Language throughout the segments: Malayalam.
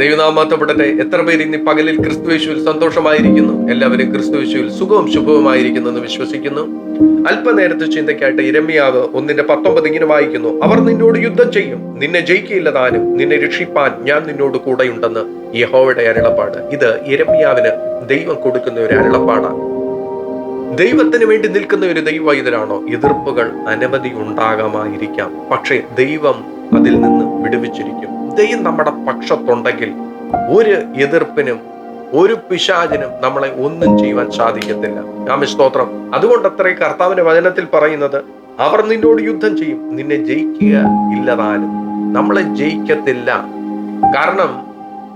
ദൈവനാമത്തപ്പെടട്ടെ എത്ര പേര് ഇന്ന് ഈ പകലിൽ ക്രിസ്തുവേശുവിൽ സന്തോഷമായിരിക്കുന്നു? എല്ലാവരും ക്രിസ്തുവേശുവിൽ സുഖവും ശുഭവുമായിരിക്കുന്നു എന്ന് വിശ്വസിക്കുന്നു. അല്പനേരത്തെ ചിന്തയ്ക്കായിട്ട് ഇരമ്യാവ് ഒന്നിന്റെ പത്തൊമ്പത് ഇങ്ങനെ വായിക്കുന്നു. അവർ നിന്നോട് യുദ്ധം ചെയ്യും. നിന്നെ ജയിക്കില്ല താനും നിന്നെ രക്ഷിപ്പാൻ ഞാൻ നിന്നോട് കൂടെയുണ്ടെന്ന് യഹോവയുടെ അരുളപ്പാട്. ഇത് ഇരമ്യാവിന് ദൈവം കൊടുക്കുന്ന ഒരു അരുളപ്പാടാണ്. ദൈവത്തിന് വേണ്ടി നിൽക്കുന്ന ഒരു ദൈവ ഇതിലാണോ എതിർപ്പുകൾ അനവധി ഉണ്ടാകാമായിരിക്കാം. പക്ഷേ ദൈവം അതിൽ നിന്ന് വിടുവിച്ചിരിക്കും. ദൈവം നമ്മുടെ പക്ഷത്തുണ്ടെങ്കിൽ ഒരു എതിർപ്പിനും ഒരു പിശാചിനും നമ്മളെ ഒന്നും ചെയ്യുവാൻ സാധിക്കത്തില്ല. രാമ സ്തോത്രം അതുകൊണ്ട് അത്രേ കർത്താവിന്റെ വചനത്തിൽ പറയുന്നത് അവർ നിന്നോട് യുദ്ധം ചെയ്യും നിന്നെ ജയിക്കുക ഇല്ലതാനും. നമ്മളെ ജയിക്കത്തില്ല. കാരണം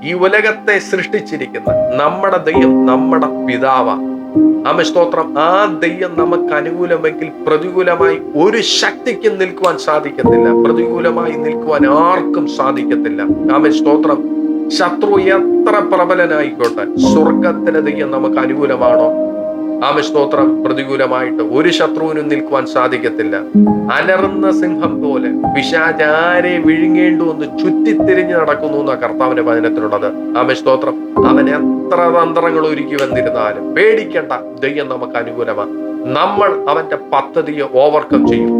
ഈ ഉലകത്തെ സൃഷ്ടിച്ചിരിക്കുന്ന നമ്മുടെ ദൈവം നമ്മുടെ പിതാവാ ആമ സ്തോത്രം ആ ദൈവം നമുക്ക് അനുകൂലമെങ്കിൽ പ്രതികൂലമായി ഒരു ശക്തിക്കും നിൽക്കുവാൻ സാധിക്കത്തില്ല. പ്രതികൂലമായി നിൽക്കുവാൻ ആർക്കും സാധിക്കത്തില്ല. ആമ സ്തോത്രം ശത്രു എത്ര പ്രബലനായിക്കോട്ടെ. സ്വർഗത്തിലെ ദൈവം നമുക്ക് അനുകൂലമാണോ? ആമ സ്തോത്രം പ്രതികൂലമായിട്ട് ഒരു ശത്രുവിനും നിൽക്കുവാൻ സാധിക്കത്തില്ല. അലറുന്ന സിംഹം പോലെ പിശാചാരെ വിഴുങ്ങേണ്ടു ഒന്ന് ചുറ്റിത്തിരിഞ്ഞ് നടക്കുന്നു എന്ന കർത്താവിന്റെ വചനത്തിലുള്ളത്. ആമ സ്തോത്രം അവൻ എത്ര തന്ത്രങ്ങൾ ഒരുക്കി വന്നിരുന്നാലും പേടിക്കേണ്ട. ദൈവം നമുക്ക് അനുകൂലമാണ് നമ്മൾ അവന്റെ പദ്ധതിയെ ഓവർകം ചെയ്യും.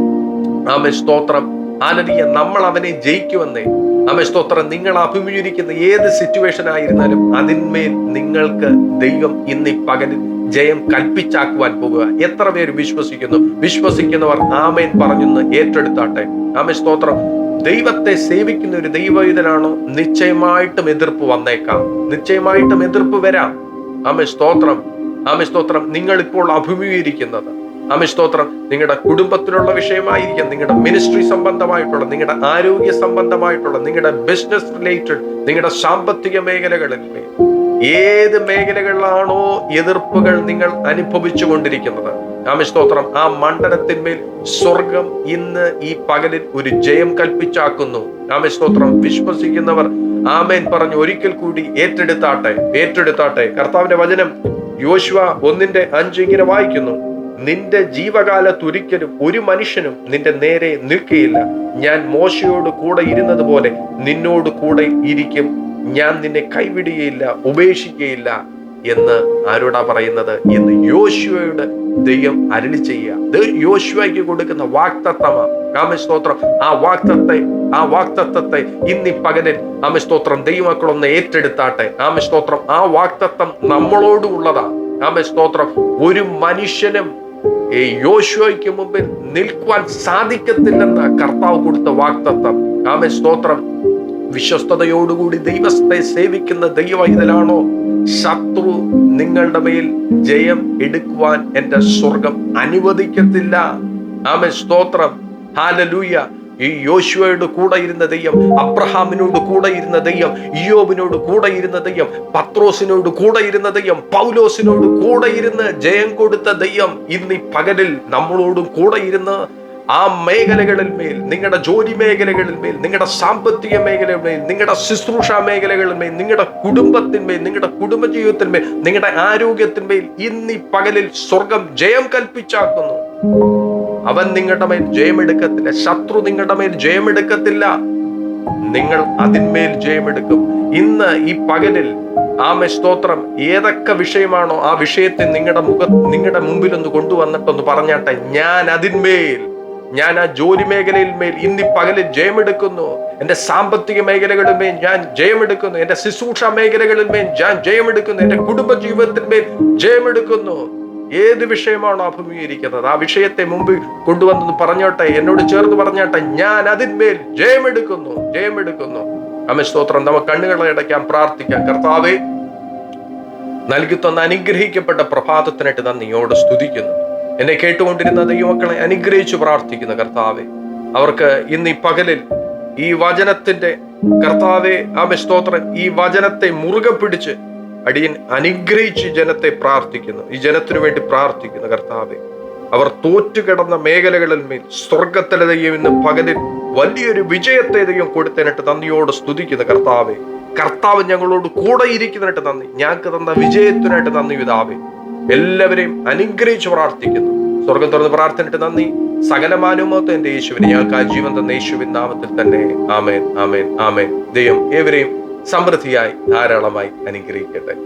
ആമ സ്തോത്രം. ആനദിയ നമ്മൾ അവനെ ജയിക്കുമെന്നേ. ആമ സ്തോത്രം. നിങ്ങൾ അഭിമുഖീകരിക്കുന്ന ഏത് സിറ്റുവേഷൻ ആയിരുന്നാലും അതിന്മേൽ നിങ്ങൾക്ക് ദൈവം ഇന്ന് പകലിൽ ജയം കൽപ്പിച്ചാക്കുവാൻ പോകുക. എത്ര പേര് വിശ്വസിക്കുന്നു? വിശ്വസിക്കുന്നവർ ആമേൻ പറഞ്ഞെന്ന് ഏറ്റെടുത്താട്ടെ. ആമേ സ്തോത്രം. ദൈവത്തെ സേവിക്കുന്ന ഒരു ദൈവവിതനാണോ നിശ്ചയമായിട്ടും എതിർപ്പ് വന്നേക്കാം. നിശ്ചയമായിട്ടും എതിർപ്പ് വരാം. ആമേ സ്തോത്രം. ആമേ സ്തോത്രം. നിങ്ങൾ ഇപ്പോൾ അഭിമുഖീകരിക്കുന്നത്. ആമേ സ്തോത്രം. നിങ്ങളുടെ കുടുംബത്തിലുള്ള വിഷയമായിരിക്കാം. നിങ്ങളുടെ മിനിസ്ട്രി സംബന്ധമായിട്ടുള്ള നിങ്ങളുടെ ആരോഗ്യ സംബന്ധമായിട്ടുള്ള നിങ്ങളുടെ ബിസിനസ് റിലേറ്റഡ് നിങ്ങളുടെ സാമ്പത്തിക മേഖലകളിൽ. ഏത് മേഖലകളിലാണോ എതിർപ്പുകൾ നിങ്ങൾ അനുഭവിച്ചു കൊണ്ടിരിക്കുന്നത് രാമസ്തോത്രം ആ മണ്ഡലത്തിന്മേൽ സ്വർഗം ഇന്ന് ഈ പകലിൽ ഒരു ജയം കൽപ്പിച്ചാക്കുന്നു. രാമസ്തോത്രം വിശ്വസിക്കുന്നവർ ആമേൻ പറഞ്ഞു ഒരിക്കൽ കൂടി ഏറ്റെടുത്താട്ടെ ഏറ്റെടുത്താട്ടെ. കർത്താവിന്റെ വചനം യോശുവ ഒന്നിന്റെ അഞ്ച് ഇങ്ങനെ വായിക്കുന്നു നിന്റെ ജീവകാലത്തൊരിക്കലും ഒരു മനുഷ്യനും നിന്റെ നേരെ നിൽക്കുകയില്ല ഞാൻ മോശയോട് കൂടെ ഇരുന്നത് പോലെ നിന്നോട് കൂടെ ഇരിക്കും ഞാൻ നിന്നെ കൈവിടുകയില്ല ഉപേക്ഷിക്കുകയില്ല എന്ന് ആരോടാ പറയുന്നത്? എന്ന് യോശുവയുടെ ദൈവം അരളി ചെയ്യുക. യോശുവയ്ക്ക് കൊടുക്കുന്ന വാക്തത്വമാണ് രാമസ്തോത്രം ആ വാക്തത്തെ ആ വാക്തത്വത്തെ ഇന്നി പകലിൽ ആമസ്തോത്രം ദൈവമക്കളൊന്ന് ഏറ്റെടുത്താട്ടെ. ആമസ്തോത്രം ആ വാക്തത്വം നമ്മളോടും ഉള്ളതാ. ആമസ്തോത്രം ഒരു മനുഷ്യനും ഈ യോശുവയ്ക്ക് മുമ്പിൽ നിൽക്കുവാൻ സാധിക്കത്തില്ലെന്ന കർത്താവ് കൊടുത്ത വാക്തത്വം. ആമേ സ്തോത്രം വിശ്വസ്തയോടുകൂടി ദൈവത്തെ സേവിക്കുന്ന ദൈവവൈതലാണോ ശത്രു നിങ്ങളുടെ മേൽ ജയം എടുക്കുവാൻ എന്റെ സ്വർഗം അനുവദിക്കത്തില്ല. ആമേ സ്തോത്രം. ഹാലലൂയ ഈ യോശുവയോട് കൂടെ ഇരുന്ന ദൈവം അബ്രഹാമിനോട് കൂടെ ഇരുന്ന ദൈവം ഇയോബിനോട് കൂടെ ഇരുന്ന ദൈവം പത്രോസിനോട് കൂടെ ഇരുന്ന ദൈവം പൗലോസിനോട് കൂടെ ഇരുന്ന് ജയം കൊടുത്ത ദൈവം ഇന്ന് ഈ പകലിൽ നമ്മളോടും കൂടെ ഇരുന്ന് ആ മേഖലകളിൽ മേൽ നിങ്ങളുടെ ജോലി മേഖലകളിൽ മേൽ നിങ്ങളുടെ സാമ്പത്തിക മേഖലകളിൽ മേൽ നിങ്ങളുടെ ശുശ്രൂഷ മേഖലകളിൽ മേൽ നിങ്ങളുടെ കുടുംബത്തിന്മേൽ നിങ്ങളുടെ കുടുംബജീവിതത്തിന്മേൽ നിങ്ങളുടെ ആരോഗ്യത്തിന്മേൽ ഇന്ന് പകലിൽ സ്വർഗം ജയം കൽപ്പിച്ചാക്കുന്നു. അവൻ നിങ്ങളുടെ മേൽ ജയമെടുക്കത്തില്ല ശത്രു നിങ്ങളുടെ മേൽ ജയമെടുക്കത്തില്ല. നിങ്ങൾ അതിന്മേൽ ജയമെടുക്കും. ഇന്ന് ഈ പകലിൽ ആമെ സ്തോത്രം ഏതൊക്കെ വിഷയമാണോ ആ വിഷയത്തെ നിങ്ങളുടെ മുഖ നിങ്ങളുടെ മുമ്പിൽ ഒന്ന് കൊണ്ടുവന്നിട്ടൊന്ന് പറഞ്ഞാട്ടെ ഞാൻ അതിന്മേൽ ഞാൻ ആ ജോലി മേഖലയിൽ മേൽ ഇന്ന് പകലിൽ ജയമെടുക്കുന്നു. എന്റെ സാമ്പത്തിക മേഖലകളിൽ മേൽ ഞാൻ ജയമെടുക്കുന്നു. എന്റെ ശുശ്രൂഷ മേഖലകളിൽ മേൽ ഞാൻ ജയമെടുക്കുന്നു. എന്റെ കുടുംബ ജീവിതത്തിന്മേൽ ജയമെടുക്കുന്നു. ഏത് വിഷയമാണോ അഭിമുഖീകരിക്കുന്നത്? ആ വിഷയത്തെ മുമ്പ് കൊണ്ടുവന്നത് പറഞ്ഞോട്ടെ. എന്നോട് ചേർന്ന് പറഞ്ഞോട്ടെ. ഞാൻ അതിന്മേൽ ജയമെടുക്കുന്നു. ജയമെടുക്കുന്നു. അമ്മ സ്തോത്രം. നമുക്ക് കണ്ണുകളെ അടയ്ക്കാം പ്രാർത്ഥിക്കാം. കർത്താവേ നൽകി തന്ന അനുഗ്രഹിക്കപ്പെട്ട പ്രഭാതത്തിനായിട്ട് നന്ദിയോട് സ്തുതിക്കുന്നു. എന്നെ കേട്ടുകൊണ്ടിരുന്ന ദൈവമക്കളെ അനുഗ്രഹിച്ചു പ്രാർത്ഥിക്കുന്ന കർത്താവെ അവർക്ക് ഇന്ന് ഈ പകലിൽ ഈ വചനത്തിന്റെ കർത്താവെ ആമേ സ്തോത്രം ഈ വചനത്തെ മുറുകെ പിടിച്ച് അടിയൻ അനുഗ്രഹിച്ച് ജനത്തെ പ്രാർത്ഥിക്കുന്നു. ഈ ജനത്തിനു വേണ്ടി പ്രാർത്ഥിക്കുന്നു കർത്താവെ. അവർ തോറ്റുകിടന്ന മേഖലകളിൽ മേൽ സ്വർഗത്തിലെ ദൈവം ഇന്ന് പകലിൽ വലിയൊരു വിജയത്തെ ദൈവം കൊടുത്തതിനിട്ട് നന്ദിയോട് സ്തുതിക്കുന്നു കർത്താവെ. കർത്താവ് ഞങ്ങളോട് കൂടെ ഇരിക്കുന്നതിനായിട്ട് നന്ദി. ഞങ്ങൾക്ക് തന്ന വിജയത്തിനായിട്ട് നന്ദി പിതാവേ. എല്ലാവരെയും അനുഗ്രഹിച്ച് പ്രാർത്ഥിക്കുന്നു. സ്വർഗം തുറന്ന് പ്രാർത്ഥനയിട്ട് നന്ദി. സകലമാനുമോത്ത എന്റെ യേശുവിനെ. ഞങ്ങൾക്ക് ആ ജീവൻ തന്ന യേശുവിൻ നാമത്തിൽ തന്നെ. ആമേൻ ആമേൻ ആമേൻ. ദൈവം ഏവരെയും സമൃദ്ധിയായി ധാരാളമായി അനുഗ്രഹിക്കട്ടെ.